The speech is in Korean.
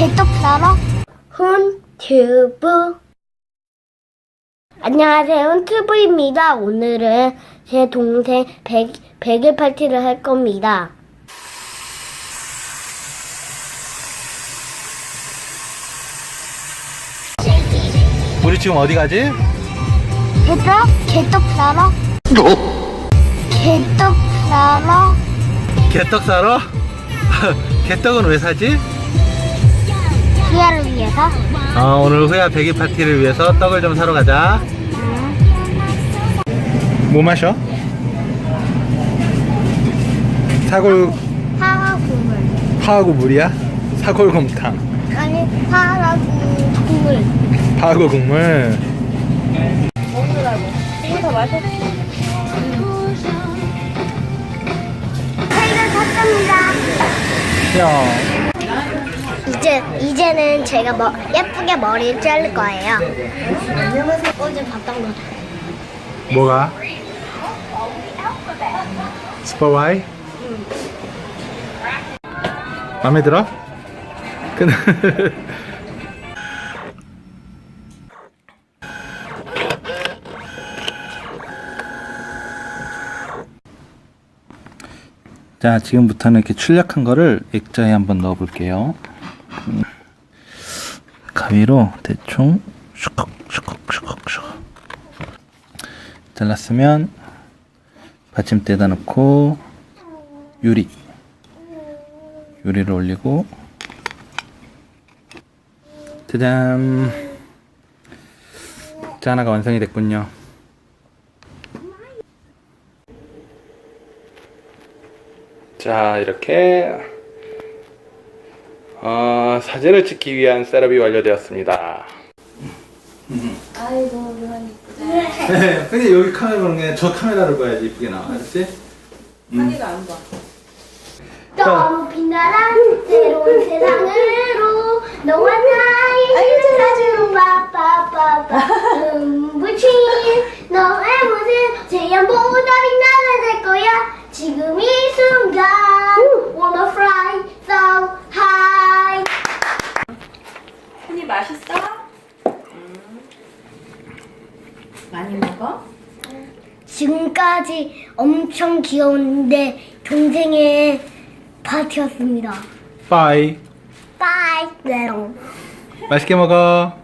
개떡 사러 훈튜브 안녕하세요 훈튜브입니다 오늘은 제 동생 100, 100일 파티를 할 겁니다 우리 지금 어디 가지? 개떡? 개떡 사러? 개떡 사러? 개떡 사러? 개떡은 왜 사지? 수야를 위해서 어, 오늘 후야 100일 파티를 위해서 떡을 좀 사러 가자. 뭐 마셔? 사골 파라국물 파하고 물이야? 사골 곰탕. 아니 파라국물 파하고 국물. 케이크를 샀습니다 야, 이제 이제는 제가 뭐 예쁘게 머리를 자를 거예요. 어제 봤던 거. 뭐가? 스퍼와이? 마음에 들어? 근데 자, 지금부터는 이렇게 출력한 거를 액자에 한번 넣어 볼게요. 음, 가위로 대충 슈컥 슈컥 슈컥 슈컥. 잘랐으면 받침대에다 놓고 유리 유리를 올리고 짜잔. 자 하나가 완성이 됐군요. 자 이렇게 어, 사진을 찍기 위한 셋업이 완료되었습니다. 아이고 네, 근데 여기 카메라 보는 게 저 카메라로 봐야지 이쁘게 나와 알았지? 너무 빛나는 새로운 세상으로 너와 나의 사주로 빠빠빠빠 눈부신 너의 모습. 제연보다 빛나게 될 거야. 지금 이 맛있어? 음. 많이 먹어? 지금까지 엄청 귀여운데 동생의 파티였습니다 빠이 빠이 메롱 맛있게 먹어